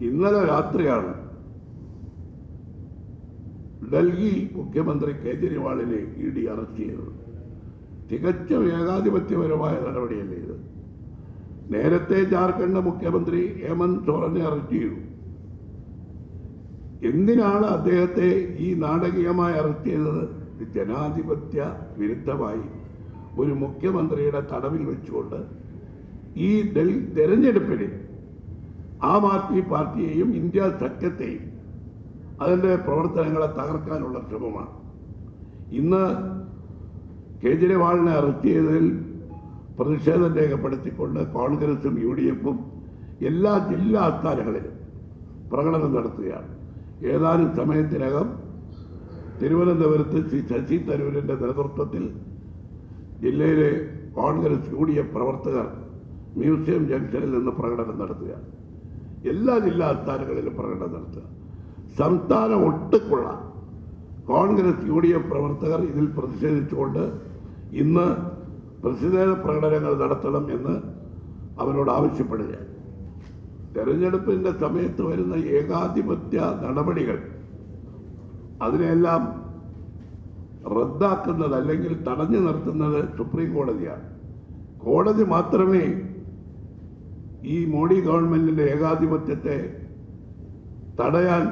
ഇന്നലെ രാത്രിയാണ് ഡൽഹി മുഖ്യമന്ത്രി കേജ്രിവാളിനെ ഇ ഡി അറസ്റ്റ് ചെയ്തത്. തികച്ചും ഏകാധിപത്യപരമായ നടപടിയല്ലേ ഇത്? നേരത്തെ ജാർഖണ്ഡ് മുഖ്യമന്ത്രി ഹേമന്ത് സോറനെ അറസ്റ്റ് ചെയ്തു. എന്തിനാണ് അദ്ദേഹത്തെ ഈ നാടകീയമായി അറസ്റ്റ് ചെയ്തത്? ജനാധിപത്യ വിരുദ്ധമായി ഒരു മുഖ്യമന്ത്രിയുടെ തടവിൽ വെച്ചുകൊണ്ട് ഈ തെരഞ്ഞെടുപ്പിന് ആം ആദ്മി പാർട്ടിയെയും ഇന്ത്യ സഖ്യത്തെയും അതിന്റെ പ്രവർത്തനങ്ങളെ തകർക്കാനുള്ള ശ്രമമാണ്. ഇന്ന് കേജ്രിവാളിനെ അറസ്റ്റ് ചെയ്തതിൽ പ്രതിഷേധം രേഖപ്പെടുത്തിക്കൊണ്ട് കോൺഗ്രസും യു ഡി എഫും എല്ലാ ജില്ലാ ആസ്ഥാനങ്ങളിലും പ്രകടനം നടത്തുകയാണ്. ഏതാനും സമയത്തിനകം തിരുവനന്തപുരത്ത് ശ്രീ ശശി തരൂരിന്റെ നേതൃത്വത്തിൽ ജില്ലയിലെ കോൺഗ്രസ് യു ഡി എഫ് പ്രവർത്തകർ മ്യൂസിയം ജംഗ്ഷനിൽ നിന്ന് പ്രകടനം നടത്തുകയാണ്. എല്ലാ ജില്ലാ ആസ്ഥാനങ്ങളിലും പ്രകടനം നടത്തുക. സംസ്ഥാനം ഒട്ടുക്കുള്ള കോൺഗ്രസ് യു ഡി എഫ് പ്രവർത്തകർ ഇതിൽ പ്രതിഷേധിച്ചുകൊണ്ട് ഇന്ന് പ്രതിഷേധ പ്രകടനങ്ങൾ നടത്തണം എന്ന് അവരോട് ആവശ്യപ്പെടുക തെരഞ്ഞെടുപ്പിന്റെ സമയത്ത് വരുന്ന ഏകാധിപത്യ നടപടികൾ അതിനെല്ലാം റദ്ദാക്കുന്നത് അല്ലെങ്കിൽ തടഞ്ഞു നിർത്തുന്നത് സുപ്രീം കോടതിയാണ്. കോടതി മാത്രമേ ഈ മോഡി ഗവൺമെന്റിന്റെ ഏകാധിപത്യത്തെ തടയാൻ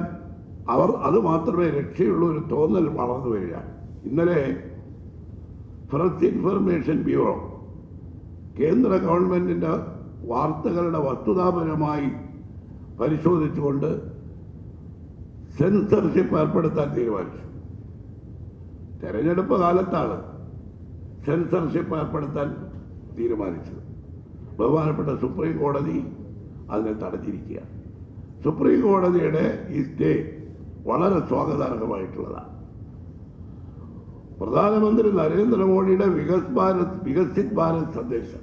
അവർ അത് മാത്രമേ രക്ഷയുള്ള ഒരു തോന്നൽ വളർന്നു വരിക ഇന്നലെ പ്രസ് ഇൻഫർമേഷൻ ബ്യൂറോ കേന്ദ്ര ഗവൺമെന്റിന്റെ വാർത്തകളുടെ വസ്തുതാപരമായി പരിശോധിച്ചുകൊണ്ട് സെൻസർഷിപ്പ് ഏർപ്പെടുത്താൻ തീരുമാനിച്ചു. തെരഞ്ഞെടുപ്പ് കാലത്താണ് സെൻസർഷിപ്പ് ഏർപ്പെടുത്താൻ തീരുമാനിച്ചത്. ബഹുമാനപ്പെട്ട സുപ്രീം കോടതി അതിനെ തടഞ്ഞിരിക്കുക സുപ്രീം കോടതിയുടെ ഈ സ്റ്റേ വളരെ സ്വാഗതാർഹമായിട്ടുള്ളതാണ്. പ്രധാനമന്ത്രി നരേന്ദ്രമോദിയുടെ വികസ് ഭാരത് വികസിത് ഭാരത് സന്ദേശം.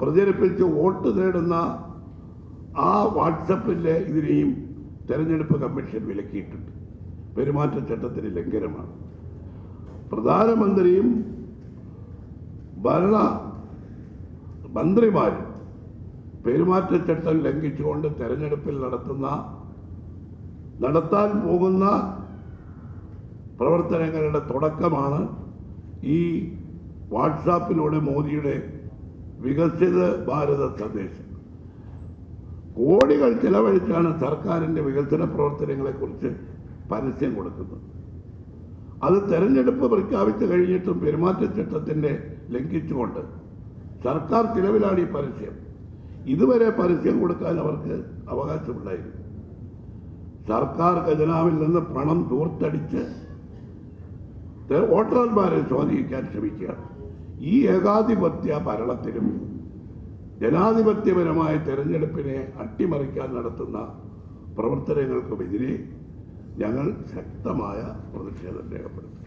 പ്രചരിപ്പിച്ച് വോട്ട് നേടുന്ന ആ വാട്സപ്പിലെ ഇതിനെയും തെരഞ്ഞെടുപ്പ് കമ്മീഷൻ വിലക്കിയിട്ടുണ്ട്. പെരുമാറ്റച്ചട്ടത്തിന് ലംഘനമാണ്. പ്രധാനമന്ത്രിയും ഭരണ മന്ത്രിമാരും പെരുമാറ്റച്ചട്ടം ലംഘിച്ചുകൊണ്ട് തെരഞ്ഞെടുപ്പിൽ നടത്തുന്ന നടത്താൻ പോകുന്ന പ്രവർത്തനങ്ങളുടെ തുടക്കമാണ് ഈ വാട്സാപ്പിലൂടെ മോദിയുടെ വികസിത ഭാരത സന്ദേശം. കോടികൾ ചിലവഴിച്ചാണ് സർക്കാരിന്റെ വികസന പ്രവർത്തനങ്ങളെക്കുറിച്ച് പരസ്യം കൊടുക്കുന്നത്. അത് തെരഞ്ഞെടുപ്പ് പ്രഖ്യാപിച്ചു കഴിഞ്ഞിട്ടും പെരുമാറ്റച്ചട്ടത്തിന്റെ ലംഘിച്ചുകൊണ്ട് സർക്കാർ ചിലവിലാണ് ഈ പരസ്യം. ഇതുവരെ പരസ്യം കൊടുക്കാൻ അവർക്ക് അവകാശമുണ്ടായിരുന്നു. സർക്കാർ ഖജനാവിൽ നിന്ന് പണം ദൂർത്തടിച്ച് വോട്ടർമാരെ സ്വാധീനിക്കാൻ ശ്രമിക്കുകയാണ് ഈ ഏകാധിപത്യ ഭരണത്തിനും ജനാധിപത്യപരമായ തെരഞ്ഞെടുപ്പിനെ അട്ടിമറിക്കാൻ നടത്തുന്ന പ്രവർത്തനങ്ങൾക്കുമെതിരെ ഞങ്ങൾ ശക്തമായ പ്രതിഷേധം രേഖപ്പെടുത്തും.